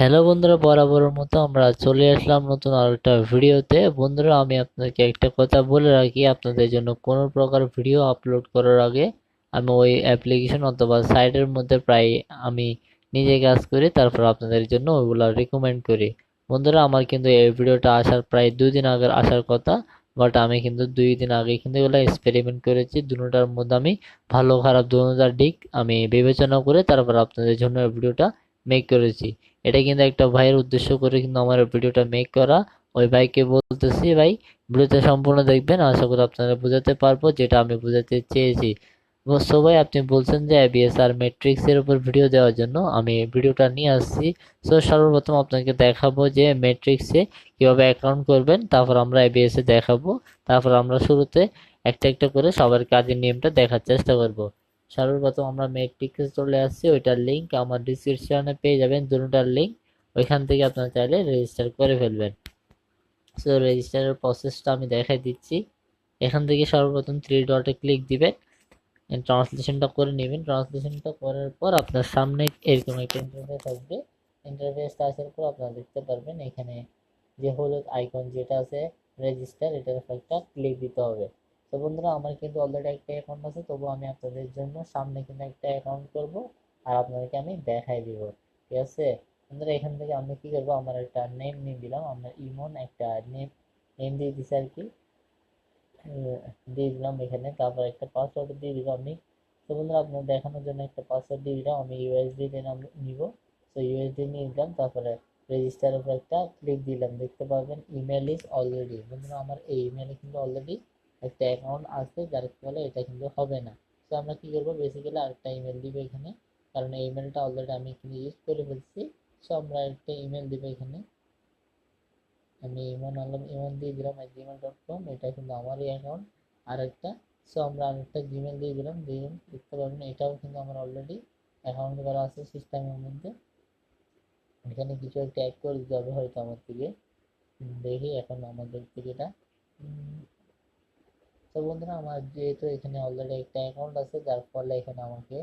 Hello বন্ধুরা, বরাবরের মতো আমরা চলে আসলাম নতুন আর একটা ভিডিওতে। বন্ধুরা, আমি আপনাদেরকে একটা কথা বলে রাখি, আপনাদের জন্য কোনো প্রকার ভিডিও আপলোড করার আগে আমি ওই অ্যাপ্লিকেশন অথবা সাইটের মধ্যে প্রায় আমি নিজে কাজ করি, তারপর আপনাদের জন্য ওইগুলো রেকমেন্ড করি। বন্ধুরা, আমার কিন্তু এই ভিডিওটা আসার প্রায় দুই দিন আগে আসার কথা বাট আমি কিন্তু দুই দিন আগে কিন্তু এগুলো এক্সপেরিমেন্ট করেছি। দুটার মধ্যে আমি ভালো খারাপ দুটার দিক আমি বিবেচনা করে, তারপর আপনাদের জন্য ভিডিওটা মেক করেছি। এটা কিন্তু একটা ভাইয়ের উদ্দেশ্য করে কিন্তু আমার ভিডিওটা মেক করা। ওই ভাইকে বলতেছি, ভাই, ভিডিওটা সম্পূর্ণ দেখবেন। আশা করি আপনারা বোঝাতে পারব যেটা আমি বোঝাতে চেয়েছি। সবাই আপনি বলছেন যে এবিএস আর ম্যাট্রিক্স এর উপর ভিডিও দেওয়ার জন্য আমি ভিডিওটা নিয়ে আসছি। সো সর্বপ্রথম আপনাকে দেখাবো যে ম্যাট্রিক্সে কীভাবে অ্যাকাউন্ট করবেন, তারপর আমরা এ দেখাবো। তারপর আমরা শুরুতে একটা একটা করে সবার কাজের নিয়মটা দেখার চেষ্টা করব। সর্বপ্রথম আমরা ম্যাট্রিক্সে চলে আসছি, ওইটার লিঙ্ক আমার ডিসক্রিপশনে পেয়ে যাবেন দুটার লিঙ্ক ওইখান থেকে আপনারা চাইলে রেজিস্টার করে ফেলবেন। সো রেজিস্টারের প্রসেসটা আমি দেখাই দিচ্ছি। এখান থেকে সর্বপ্রথম থ্রি ডটে ক্লিক দিবেন ট্রান্সলেশনটা করে নেবেন। ট্রান্সলেশনটা করার পর আপনার সামনে এরকম একটা ইন্টারফেস আসবে। ইন্টারফেসটা আসার পর আপনারা দেখতে পারবেন, এখানে যে হলুদ আইকন যেটা আছে রেজিস্টার এটার একটা ক্লিক দিতে হবে। তো বন্ধুরা, আমার কিন্তু অলরেডি একটা অ্যাকাউন্ট আছে, তবু আমি আপনাদের জন্য সামনে কিন্তু একটা অ্যাকাউন্ট করব আর আপনাদেরকে আমি দেখাই দিব, ঠিক আছে? বন্ধুরা, এখান থেকে আমি কি করব? আমার একটা নেম নিয়ে দিলাম আমার ইমন একটা নেম নেম দিয়ে দিছি আর কি। দিয়ে দিলাম এখানে, তারপর একটা পাসওয়ার্ড দিয়ে দিলাম আমি। তো বন্ধুরা, আপনার দেখানোর জন্য একটা পাসওয়ার্ড দিয়ে দিলাম, আমি ইউএসডি দিয়ে নিব। তো ইউএসডি নিয়ে দিলাম তারপরে রেজিস্টার উপর একটা ক্লিক দিলাম, দেখতে পাবেন ইমেল ইজ অলরেডি বন্ধুরা, আমার এই ইমেলে কিন্তু অলরেডি একটা অ্যাকাউন্ট আছে, যার ফলে এটা কিন্তু হবে না। তো আমরা কি করব? বেসিক্যালি আরেকটা ইমেল দিব এখানে। কারণ এই ইমেলটা অলরেডি আমি এখানে ইউজ করে ফেলছি। সো আমরা একটা ইমেল দিব এখানে। আমি ইমন আলম, ইমন দিয়ে দিলাম জিমেল ডট কম এটা কিন্তু আমারই অ্যাকাউন্ট আর একটা সো আমরা আরেকটা জিমেল দিয়ে দিলাম। দিয়ে দেখতে পারবেন, এটাও কিন্তু আমার অলরেডি অ্যাকাউন্ট করা আছে সিস্টেমের মধ্যে। এখানে কিছু একটা অ্যাড করে দিতে হবে হয়তো আমার থেকে। দেখি এখন আমাদের থেকে এটা। তো বন্ধুরা, আমার যেহেতু এখানে অলরেডি একটা অ্যাকাউন্ট আছে, যার ফলে এখানে আমাকে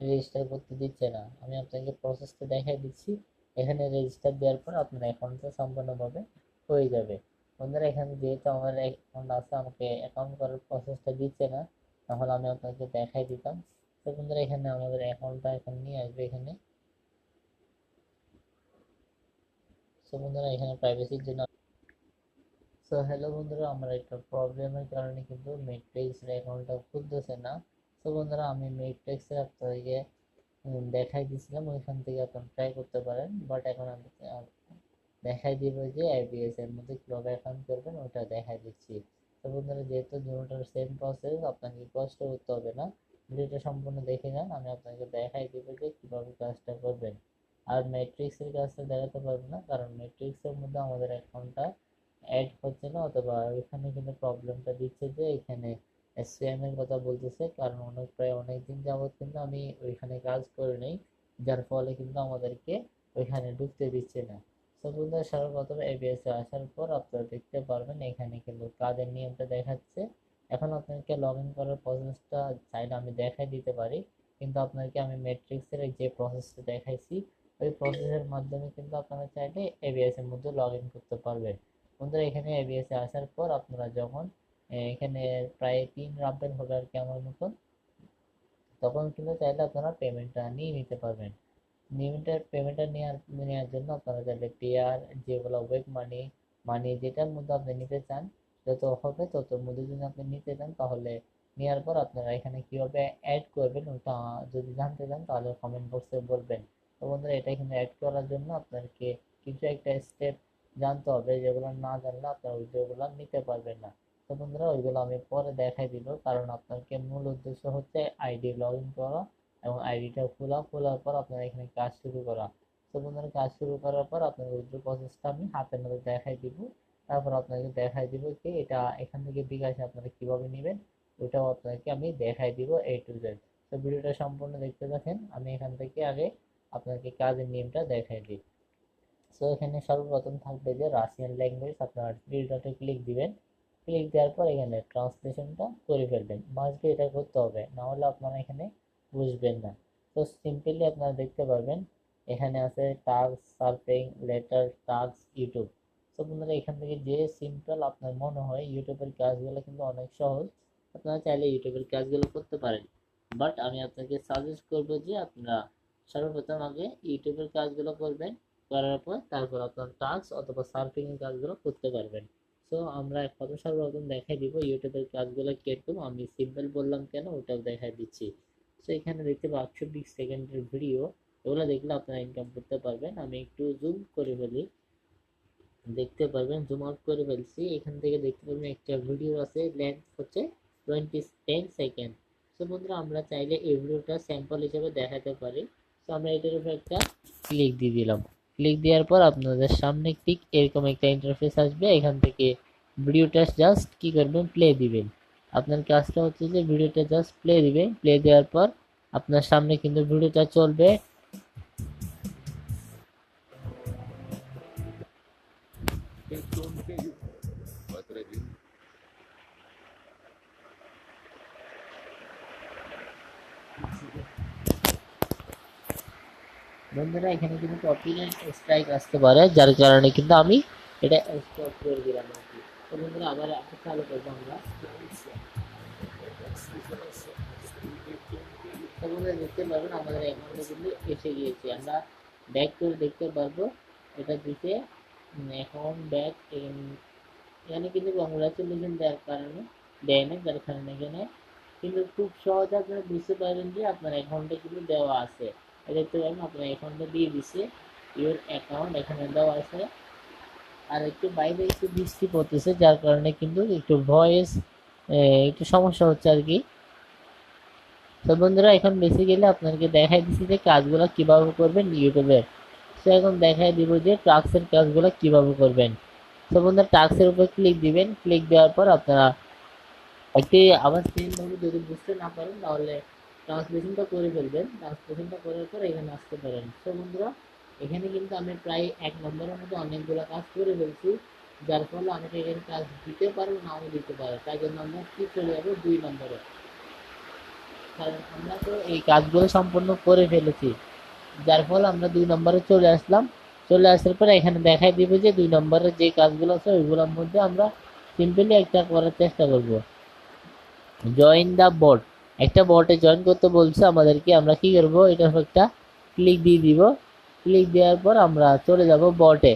রেজিস্টার করতে দিচ্ছে না। আমি আপনাকে প্রসেসটা দেখাই দিচ্ছি। এখানে রেজিস্টার দেওয়ার পর আপনার অ্যাকাউন্টটা সম্পূর্ণভাবে হয়ে যাবে। বন্ধুরা, এখানে যেহেতু আমার অ্যাকাউন্ট আছে, আমাকে অ্যাকাউন্ট করার প্রসেসটা দিচ্ছে না, তাহলে আমি আপনাকে দেখাই দিতাম। তো বন্ধুরা, এখানে আমাদের অ্যাকাউন্টটা এখন নিয়ে আসবে এখানে। তো বন্ধুরা, এখানে প্রাইভেসির জন্য সো হ্যালো বন্ধুরা, আমার একটা প্রবলেমের কারণে কিন্তু মেট্রিক্সের অ্যাকাউন্টটা খুলতেছে না। তো বন্ধুরা, আমি মেট্রিক্সের আপনাদেরকে দেখাই দিয়েছিলাম, ওইখান থেকে আপনারা ট্রাই করতে পারেন। বাট এখন আমি দেখাই দিব যে আইবিএস এর মধ্যে কীভাবে অ্যাকাউন্ট করবেন, ওটা দেখাই দিচ্ছি। তো বন্ধুরা, যেহেতু দুটোর সেম প্রসেস আপনাকে কষ্ট করতে হবে না। ভিডিওটা সম্পূর্ণ দেখে যান আমি আপনাকে দেখাই দিব যে কীভাবে কাজটা করবেন। আর ম্যাট্রিক্সের কাজটা দেখাতে পারব না, কারণ ম্যাট্রিক্সের মধ্যে আমাদের অ্যাকাউন্টটা অ্যাড হচ্ছে না, অথবা এখানে কিন্তু প্রবলেমটা দিচ্ছে যে এখানে এর কথা বলতেছে, কারণ অনেক প্রায় অনেক দিন যাবত কিন্তু আমি ওইখানে কাজ করে নেই, যার ফলে কিন্তু আমাদেরকে ওইখানে ঢুকতে দিচ্ছে না। তো বন্ধুরা, সর্বপ্রথম এবিএস এ আসার পর আপনারা দেখতে পারবেন এখানে কিন্তু কাজের নিয়মটা দেখাচ্ছে। এখন আপনাকে লগ ইন করার প্রসেসটা চাইলে আমি দেখাই দিতে পারি, কিন্তু আপনাকে আমি ম্যাট্রিক্সের যে প্রসেসটা দেখাইছি, ওই প্রসেসের মাধ্যমে কিন্তু আপনারা চাইলে এবিএস এর মধ্যে লগ ইন করতে পারবেন। বন্ধুরা, এখানে এবিএস আসার পর আপনারা যখন এখানে প্রায় তিন রাব্বেল হবে আর কি আমার মতন, তখন কিন্তু চাইলে আপনারা পেমেন্টটা নিয়ে নিতে পারবেন। নিয়মিটের পেমেন্টটা নেওয়ার নেওয়ার জন্য আপনারা চাইলে পেয়ার যেগুলো ওয়েব মানি মানি যেটার মধ্যে আপনি নিতে চান, যত হবে তত মধ্যে যদি আপনি নিতে চান, তাহলে নেওয়ার পর আপনারা এখানে কীভাবে অ্যাড করবেন ওটা যদি জানতে চান, তাহলে কমেন্ট বক্সে বলবেন। তো বন্ধুরা, এটা এখানে অ্যাড করার জন্য আপনাকে কিছু একটা স্টেপ জানতে হবে, যেগুলো না জানলে আপনার ওইগুলো নিতে পারবেন না। তো বন্ধুরা, ওইগুলো আমি পরে দেখাই দিব, কারণ আপনাকে মূল উদ্দেশ্য হচ্ছে আইডি লগ ইন করা এবং আইডিটা খোলা, খোলার পর আপনার এখানে কাজ শুরু করা। তো বন্ধুরা, কাজ শুরু করার পর আপনার উইথড্র প্রসেসটা আমি হাতের মধ্যে দেখাই দিব। তারপর আপনাকে দেখাই দিব কি এটা এখান থেকে বিকাশে আপনারা কীভাবে নেবেন ওটাও আপনাকে আমি দেখাই দিব এ টু জেড তো ভিডিওটা সম্পূর্ণ দেখতে দেখেন আমি এখান থেকে আগে আপনাকে কাজের নিয়মটা দেখাই দিই। সো এখানে সর্বপ্রথম থাকবে যে রাশিয়ান ল্যাঙ্গুয়েজ আপনারা ডটে ক্লিক দিবেন। ক্লিক দেওয়ার পর এখানে ট্রান্সলেশনটা করে ফেলবেন। মাস্ট এটা করতে হবে, না হলে আপনারা এখানে বুঝবেন না। তো সিম্পলি আপনারা দেখতে পারবেন, এখানে আছে task surfing letter task YouTube তো বন্ধুরা, এখান থেকে যে সিম্পল আপনার মনে হয় ইউটিউবের কাজগুলো কিন্তু অনেক সহজ। আপনারা চাইলে ইউটিউবের কাজগুলো করতে পারেন। বাট আমি আপনাকে সাজেস্ট করব যে আপনারা সর্বপ্রথম আগে ইউটিউবের কাজগুলো করবেন। করার পর তারপর আপনার টাস্ক অথবা সার্ফিং কাজগুলো করতে পারবেন। তো আমরা এখন সর্বপ্রথম দেখাই দিব ইউটিউবের কাজগুলো কীরকম। আমি সিম্পল বললাম কেন, ওটাও দেখাই দিচ্ছি। তো এখানে দেখতে পাচ্ছ বিশ সেকেন্ডের ভিডিও এগুলো দেখলে আপনারা ইনকাম করতে পারবেন। আমি একটু জুম করে ফেলি। দেখতে পারবেন জুম আউট করে ফেলছি। এখান থেকে দেখতে পারবেন একটা ভিডিও আছে লেন্থ হচ্ছে টোয়েন্টি টেন সেকেন্ড তো বন্ধুরা, আমরা চাইলে এই ভিডিওটা স্যাম্পল হিসেবে দেখাতে পারি। তো আমরা এটার উপর একটা ক্লিক দিয়ে দিলাম। ক্লিক দেওয়ার পর আপনাদের সামনে ঠিক এরকম একটা ইন্টারফেস আসবে। এখান থেকে ভিডিওটা জাস্ট কি করবেন? প্লে দিবেন। আপনার কাজটা হচ্ছে যে ভিডিওটা জাস্ট প্লে দিবেন। প্লে দেওয়ার পর আপনার সামনে কিন্তু ভিডিওটা চলবে। বন্ধুরা, এখানে কিন্তু কপিরাইট স্ট্রাইক আসতে পারে, যার কারণে কিন্তু আমি এটা স্টপ করে দিলাম আর কি। বন্ধুরা, আবার এখন চালু করব আমরা। বন্ধুরা, দেখতে পারবেন, আমাদের অ্যাকাউন্টে কিন্তু এসে গিয়েছে। আমরা ব্যাক করে দেখতে পারব, এটা দিতে অ্যাকাউন্ট ব্যাক এখানে কিন্তু কংগ্রাচুলেশন দেওয়ার কারণে দেয় না যার কারণে এখানে কিন্তু খুব সহজে আপনারা বুঝতে পারবেন যে আপনার অ্যাকাউন্টে কিন্তু দেওয়া আছে। দেখতে পারেন আপনার অ্যাকাউন্টে দিয়ে দিছে। ইউর অ্যাকাউন্ট এখানে দেওয়া আছে। আর একটু বাইরে একটু বৃষ্টি পড়তেছে, যার কারণে কিন্তু একটু ভয়েস একটু সমস্যা হচ্ছে আর কি। তো বন্ধুরা, এখন বেসিক্যালি আপনাকে দেখাই দিচ্ছি যে কাজগুলো কীভাবে করবেন ইউটিউবে। তো এখন দেখাই দিব যে টাক্সের কাজগুলো কীভাবে করবেন। তো বন্ধুরা টাক্সের উপর ক্লিক দিবেন। ক্লিক দেওয়ার পর আপনারা একটি আবার সেমভাবে যদি বুঝতে না পারেন, তাহলে ট্রান্সলেশনটা করে ফেলবেন। ট্রান্সলেশনটা করার পর এখানে আসতে পারেন। তো বন্ধুরা, এখানে কিন্তু আমি প্রায় এক নম্বরের মধ্যে অনেকগুলো কাজ করে ফেলছি, যার ফলে আমাকে এখানে কাজ দিতে পারব, নাও দিতে পারে তাই জন্য আমরা কি চলে যাব? দুই নম্বরে। কারণ আমরা তো এই কাজগুলো সম্পূর্ণ করে ফেলেছি। যার ফলে আমরা দুই নম্বরে চলে আসলাম। চলে আসার পরে এখানে দেখাই দিব যে দুই নম্বরের যে কাজগুলো আছে, ওইগুলোর মধ্যে আমরা সিম্পলি একটা করার চেষ্টা করব। জয়েন দ্য বোর্ড একটা বটে জয়েন করতে বলছে আমাদেরকে, আমরা কি করব? এটা একটা ক্লিক দিয়ে দিব। ক্লিক দেওয়ার পর আমরা চলে যাব বটে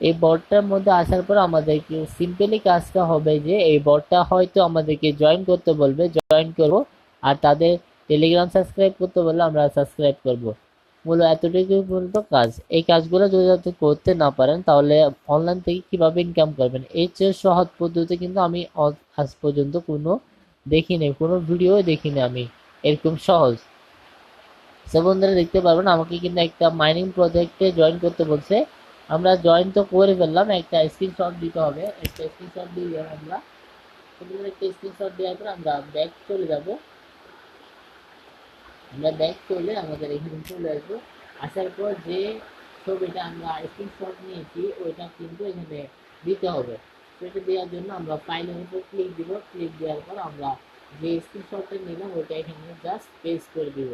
এই বটটার মধ্যে আসার পর আমাদেরকে সিম্পলি কাজটা হবে যে, এই বটটা হয়তো আমাদেরকে জয়েন করতে বলবে জয়েন করব। আর তাদের টেলিগ্রাম সাবস্ক্রাইব করতে বললে আমরা সাবস্ক্রাইব করব। মূলত এতটুকু পর্যন্ত কাজ। এই কাজগুলো যদি আপনি করতে না পারেন, তাহলে অনলাইন থেকে কীভাবে ইনকাম করবেন? এর চেয়ে সহজ পদ্ধতি কিন্তু আমি আজ পর্যন্ত কোনো দেখিনি কোনো ভিডিও দেখিনি আমি। এরকম সহজ। সে বন্ধুরা, দেখতে পারবেন, আমাকে কিন্তু একটা মাইনিং প্রজেক্টে জয়েন করতে বলছে। আমরা জয়েন তো করে ফেললাম, একটা স্ক্রিনশট দিতে হবে। একটা স্ক্রিনশট দিয়ে দিলাম আমরা একটা স্ক্রিনশট দেওয়ার পর আমরা ব্যাক চলে যাব। আমরা ব্যাক চলে আমাদের এখানে চলে আসব। আসার পর যে ছবিটা আমরা স্ক্রিনশট নিয়েছি, ওইটা কিন্তু এখানে দিতে হবে। সেটা দেওয়ার জন্য আমরা ফাইলের উপর ক্লিক দিব। ক্লিক দেওয়ার পর আমরা যে স্ক্রিনশটটা নিলাম, ওইটা এখানে জাস্ট পেস্ট করে দিব।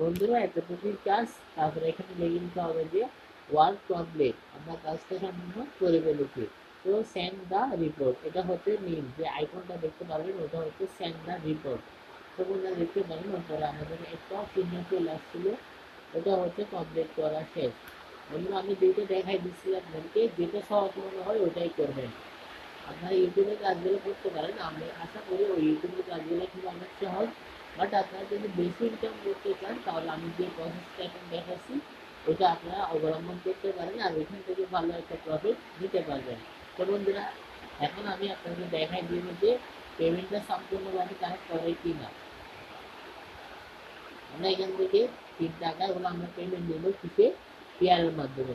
বন্ধুরা, এতটুকুই কাজ। তারপরে এখানে লিখে নিতে হবে যে ওয়ার্ক কমপ্লিট আমরা কাজটা সম্পূর্ণ করে ফেলেছি। তো সেন্ড দ্য রিপোর্ট এটা হচ্ছে নিন যে আইকনটা দেখতে পারবেন, ওটা হচ্ছে সেন্ড দ্য রিপোর্ট তো বন্ধুরা, দেখতে পারেন ওপরে আমাদের একটা চিহ্ন চলে আসছিল। ওটা হচ্ছে কমপ্লিট করা শেষ। বন্ধুরা, আমি দুইটা দেখাই দিচ্ছি আপনাদেরকে, যেটা সহজ মনে হয় ওটাই করবেন। আপনারা ইউটিউবে কাজগুলো করতে পারেন, আমি আশা করি ওই ইউটিউবের কাজগুলো কিন্তু অনেক সহজ। বাট আপনারা যদি বেশি ইনকাম করতে চান, তাহলে আমি যে প্রসেসটা এখন দেখাচ্ছি, ওটা আপনারা অবলম্বন করতে পারেন আর ওইখান থেকে ভালো একটা প্রফিট নিতে পারবেন। তো বন্ধুরা, এখন আমি আপনাদের দেখাই দিব যে পেমেন্টটা সম্পূর্ণভাবে কানেক্ট করে কি না আমরা এখান থেকে তিন টাকা এগুলো আমরা পেমেন্ট দেবো কিসে? পেয়ারের মাধ্যমে।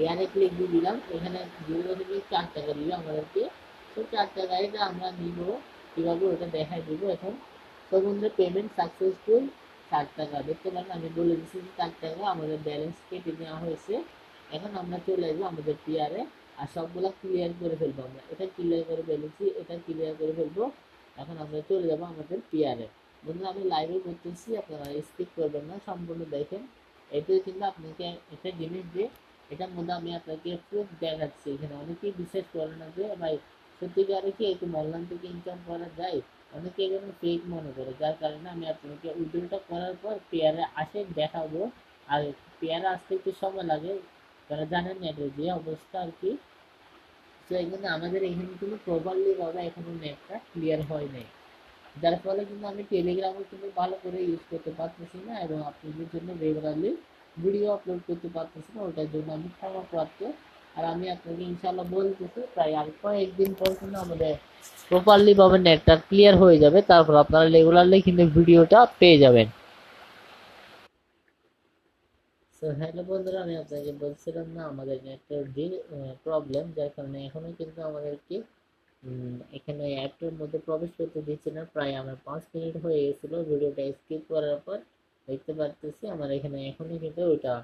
পেয়ারে ক্লিক দিয়ে দিলাম এখানে জিরো থেকে চার টাকা দিল আমাদেরকে। তো চার টাকা এটা আমরা নিব, কীভাবে ওটা দেখাই দিব এখন? তো বন্ধুরা পেমেন্ট সাকসেসফুল চার টাকা। দেখতে পারেন, আমি বলে দিচ্ছি যে চার টাকা আমাদের ব্যালেন্স কেটে নেওয়া হয়েছে। এখন আমরা চলে আসব আমাদের পেয়ারে আর সবগুলো ক্লিয়ার করে ফেলব আমরা। এটা ক্লিয়ার করে ফেলেছি, এটা ক্লিয়ার করে ফেলব। এখন আমরা চলে যাব আমাদের পেয়ারে বন্ধুরা, আমি লাইভে করতেছি, আপনারা স্কিপ করবেন না, সম্পূর্ণ দেখেন। এতে কিন্তু আপনাকে একটা জিনিস দিয়ে এটার মধ্যে আমি আপনাকে প্রুফ দেখাচ্ছি। এখানে অনেকেই বিশ্বাস করে না যে, ভাই, সত্যিকারে কি এরকম অনলাইন থেকে ইনকাম করা যায়? অনেকে এগুলো ফেক মনে করে। যার কারণে আমি আপনাকে উইড্রোটা করার পর পেয়ারে আসে, দেখাবো। আর পেয়ারে আসতে একটু সময় লাগে। তারা জানেন নেটের যে অবস্থা আর কি। তো এখানে আমাদের এখানে কিন্তু প্রপারলি ভাবে এখনও নেটটা ক্লিয়ার হয় নাই। যার ফলে কিন্তু আমি টেলিগ্রামও কিন্তু ভালো করে ইউজ করতে পারতেছি না এবং আপনাদের জন্য রেগুলারলি ভিডিও আপলোড করতে পারতেছি না ওটার জন্য আমি ক্ষমাপ্রাপ্ত আর আমি আপনাকে ইনশাল্লাহ বলতেছি, প্রায় আর কয়েকদিন পর কিন্তু আমাদের প্রপারলি ভাবে নেটটা ক্লিয়ার হয়ে যাবে, তারপর আপনারা রেগুলারলি কিন্তু ভিডিওটা পেয়ে যাবেন। তো হ্যালো বন্ধুরা, আমি আপনাকে বলছিলাম না, আমাদের নেটের প্রবলেম যার কারণে এখনও কিন্তু আমাদেরকে এখানে অ্যাপটার মধ্যে প্রবেশ করতে দিচ্ছে না। প্রায় আমার পাঁচ মিনিট হয়ে গেছিল, ভিডিওটা স্কিপ করার পর। দেখতে পারতেছি, আমার এখানে এখনই কিন্তু ওটা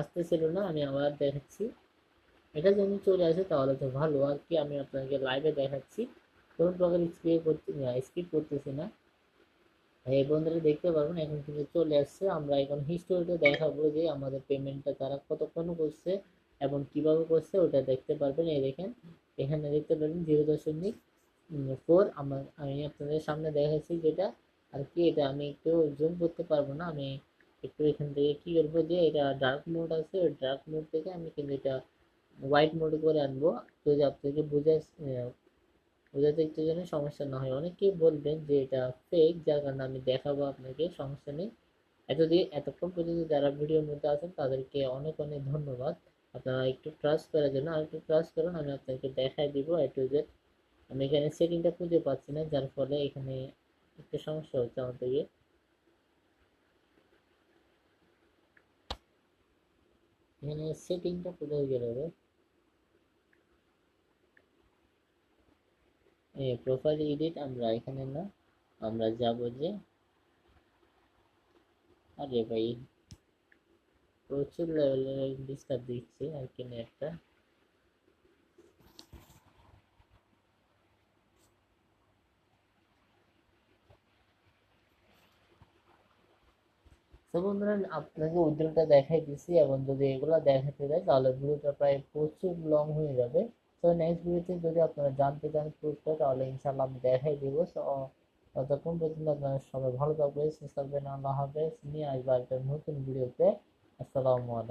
আসতেছিল না, আমি আবার দেখাচ্ছি। এটা যদি চলে আসে তাহলে তো ভালো, আর কি আমি আপনাকে লাইভে দেখাচ্ছি। কোনো প্রকার স্কিপ করতে স্কিপ করতেছি না। এই বন্ধুরা দেখতে পারবেন, এখন কিন্তু চলে আসছে। আমরা এখন হিস্টোরিতে দেখাবো যে আমাদের পেমেন্টটা তারা কতক্ষণ করছে এবং কীভাবে করছে, ওটা দেখতে পারবেন। এই দেখেন, এখানে দেখতে পারবেন জিরো দশমিক ফোর আমার আমি আপনাদের সামনে দেখাচ্ছি যেটা। আর কি এটা আমি একটু জুম করতে পারব না, আমি একটু এখান থেকে কি করব যে এটা ডার্ক মোড আছে, ওই ডার্ক মোড থেকে আমি কিন্তু এটা হোয়াইট মোড করে আনব, তো যে আপনাকে বোঝা বোঝাতে একটু যেন সমস্যা না হয়। অনেকেই বলবেন যে এটা ফেক যার কারণে আমি দেখাবো আপনাকে, সমস্যা নেই। এতদিন, এতক্ষণ পর্যন্ত যারা ভিডিওর মধ্যে আছেন, তাদেরকে অনেক অনেক ধন্যবাদ। আপনারা একটু ট্রাস্ট করার জন্য আর একটু ট্রাস্ট করুন, আমি আপনাকে দেখাই দিব এ টু জেড আমি এখানে সেটিংটা খুঁজে পাচ্ছি না, যার ফলে এখানে একটু সমস্যা হচ্ছে আমার থেকে এখানে সেটিংটা কোথায় গেল রে? প্রোফাইল এডিট আমরা এখানে না, আমরা যাব যে, আরে ভাই, প্রচুর লেভেলের ডিস্টার্ব দিচ্ছে আর কি একটা তো বন্ধুরা আপনাকে উইড্রোটা দেখাই দিছি এবং যদি এগুলো দেখাতে যায় তাহলে ভিডিওটা প্রায় প্রচুর লং হয়ে যাবে। তো নেক্সট ভিডিওতে যদি আপনারা জানতে চান প্রুফটা তাহলে ইনশাল্লাহ আমি দেখাই দিব। ততক্ষণ পর্যন্ত আপনারা সবাই ভালো থাকবেন, সুস্থ থাকবেন, আল্লাহ হাফেজ। নিয়ে আসব একটা নতুন ভিডিওতে আসসালামু আলাইকুম।